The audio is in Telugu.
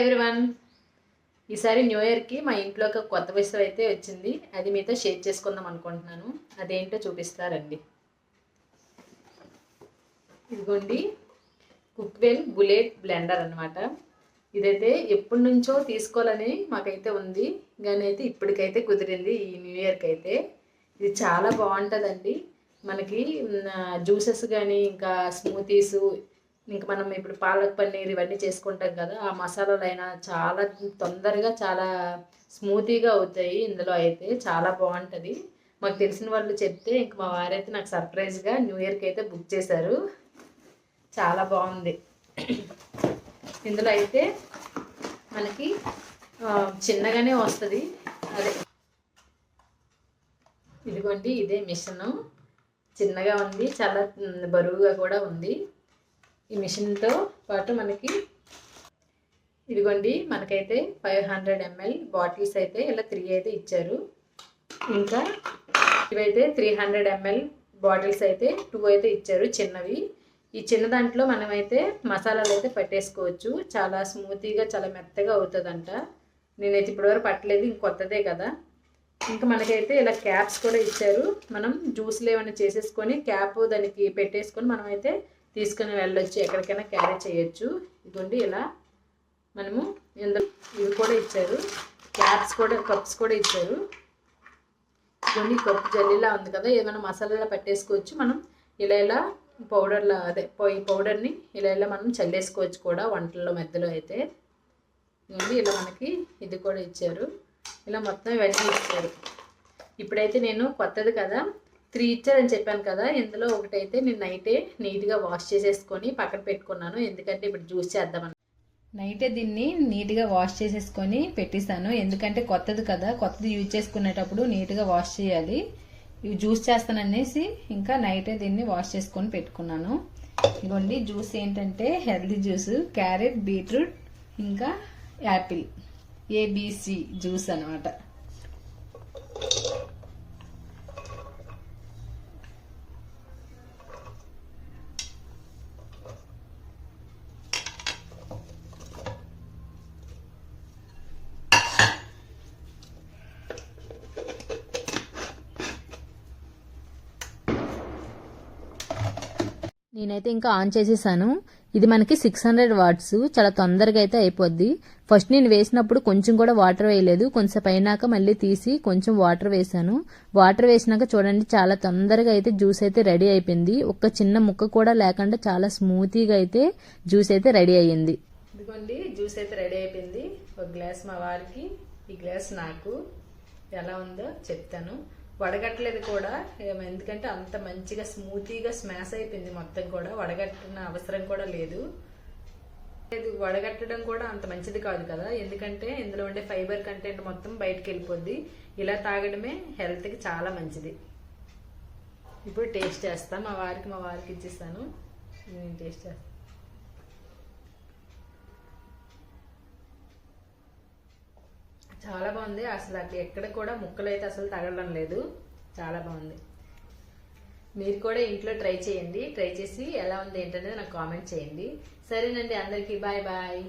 ఎవ్రీవన్ ఈసారి న్యూ ఇయర్కి మా ఇంట్లో ఒక కొత్త విషయం అయితే వచ్చింది. అది మీతో షేర్ చేసుకుందాం అనుకుంటున్నాను. అదేంటో చూపిస్తారండి. ఇదిగోండి. కుక్వెల్ బుల్లెట్ బ్లెండర్ అనమాట ఇదైతే ఎప్పటి నుంచో తీసుకోవాలని మాకైతే ఉంది. కానీ అయితే ఇప్పటికైతే కుదిరింది ఈ న్యూ ఇయర్కి అయితే. ఇది చాలా బాగుంటుందండి. మనకి జ్యూసెస్ కానీ ఇంకా స్మూతీస్ ఇంక మనం ఇప్పుడు పాలక్ పన్నీర్ ఇవన్నీ చేసుకుంటాం కదా ఆ మసాలాలు అయినా చాలా తొందరగా చాలా స్మూతీగా అవుతాయి ఇందులో అయితే చాలా బాగుంటుంది. మాకు తెలిసిన వాళ్ళు చెప్తే ఇంక మా వారైతే నాకు సర్ప్రైజ్గా న్యూ ఇయర్కి అయితే బుక్ చేశారు. చాలా బాగుంది. ఇందులో అయితే మనకి చిన్నగానే వస్తుంది. అదే. ఇదిగోండి ఇదే మిషన్. చిన్నగా ఉంది చాలా బరువుగా కూడా ఉంది. ఈ మిషన్తో పాటు మనకి ఇదిగోండి మనకైతే ఫైవ్ హండ్రెడ్ ఎంఎల్ బాటిల్స్ అయితే ఇలా త్రీ అయితే ఇచ్చారు. ఇంకా ఇవైతే త్రీ హండ్రెడ్ ఎంఎల్ బాటిల్స్ అయితే టూ అయితే ఇచ్చారు చిన్నవి. ఈ చిన్న దాంట్లో మనమైతే మసాలాలు అయితే పట్టేసుకోవచ్చు. చాలా స్మూతీగా చాలా మెత్తగా అవుతుందంట. నేనైతే ఇప్పటివరకు పట్టలేదు ఇంకొత్తదే కదా. ఇంకా మనకైతే ఇలా క్యాప్స్ కూడా ఇచ్చారు. మనం జ్యూస్లు ఏమైనా చేసేసుకొని క్యాప్ దానికి పెట్టేసుకొని మనమైతే తీసుకుని వెళ్ళొచ్చు ఎక్కడికైనా క్యారీ చేయొచ్చు. ఇదిగోండి ఇలా మనము ఇందులో ఇవి కూడా ఇచ్చారు. క్యాప్స్ కూడా కప్స్ కూడా ఇచ్చారు. ఇదిగోండి కప్పు జల్లీలా ఉంది కదా ఏమైనా మసాలాలా పట్టేసుకోవచ్చు మనం. ఇలా ఇలా పౌడర్లా అదే ఈ పౌడర్ని ఇలా ఇలా మనం చల్లేసుకోవచ్చు కూడా వంటల్లో మధ్యలో అయితే. ఇదిగోండి ఇలా మనకి ఇది కూడా ఇచ్చారు. ఇలా మొత్తం ఇవన్నీ ఇచ్చారు. ఇప్పుడైతే నేను కొత్తది కదా త్రీ ఇచ్చారని చెప్పాను కదా ఇందులో ఒకటైతే నేను నైటే నీట్గా వాష్ చేసేసుకొని పక్కన పెట్టుకున్నాను. ఎందుకంటే ఇప్పుడు జ్యూస్ చేద్దామని. నైటే దీన్ని నీట్గా వాష్ చేసేసుకొని పెట్టేశాను. ఎందుకంటే కొత్తది కదా కొత్తది యూజ్ చేసుకునేటప్పుడు నీట్గా వాష్ చేయాలి. ఇవి జ్యూస్ చేస్తాననేసి ఇంకా నైటే దీన్ని వాష్ చేసుకొని పెట్టుకున్నాను. ఇదిగోండి జ్యూస్ ఏంటంటే హెల్దీ జ్యూస్ క్యారెట్ బీట్రూట్ ఇంకా యాపిల్. ఏబిసి జ్యూస్ అనమాట నేనైతే ఇంకా ఆన్ చేసేసాను. ఇది మనకి సిక్స్ హండ్రెడ్ వాట్స్ చాలా తొందరగా అయితే అయిపోద్ది. ఫస్ట్ నేను వేసినప్పుడు కొంచెం కూడా వాటర్ వేయలేదు. కొంచెం పైనాక మళ్ళీ తీసి కొంచెం వాటర్ వేసాను వాటర్ వేసినాక చూడండి చాలా తొందరగా అయితే జ్యూస్ అయితే రెడీ అయిపోయింది. ఒక్క చిన్న ముక్క కూడా లేకుండా చాలా స్మూతీగా అయితే జ్యూస్ అయితే రెడీ అయ్యింది. ఇదిగోండి జ్యూస్ అయితే రెడీ అయిపోయింది. ఒక గ్లాస్ మా వారికి. ఈ గ్లాస్ నాకు. ఎలా ఉందో చెప్తాను. వడగట్టలేదు కూడా. ఎందుకంటే అంత మంచిగా స్మూతీగా స్మాష్ అయిపోయింది మొత్తం కూడా. వడగట్టిన అవసరం కూడా లేదు. లేదు వడగట్టడం కూడా అంత మంచిది కాదు కదా. ఎందుకంటే ఇందులో ఉండే ఫైబర్ కంటెంట్ మొత్తం బయటకు వెళ్ళిపోద్ది. ఇలా తాగడమే హెల్త్కి చాలా మంచిది. ఇప్పుడు టేస్ట్ చేస్తా. మా వారికి మా వారికి ఇచ్చేస్తాను. నేను టేస్ట్ చేస్తాను చాలా బాగుంది. అసలు అట్లా ఎక్కడ కూడా ముక్కలు అయితే అసలు తగలడం లేదు. చాలా బాగుంది. మీరు కూడా ఇంట్లో ట్రై చేయండి. ట్రై చేసి ఎలా ఉంది ఏంటనేది నాకు కామెంట్ చేయండి. సరేనండి అందరికీ బాయ్ బాయ్.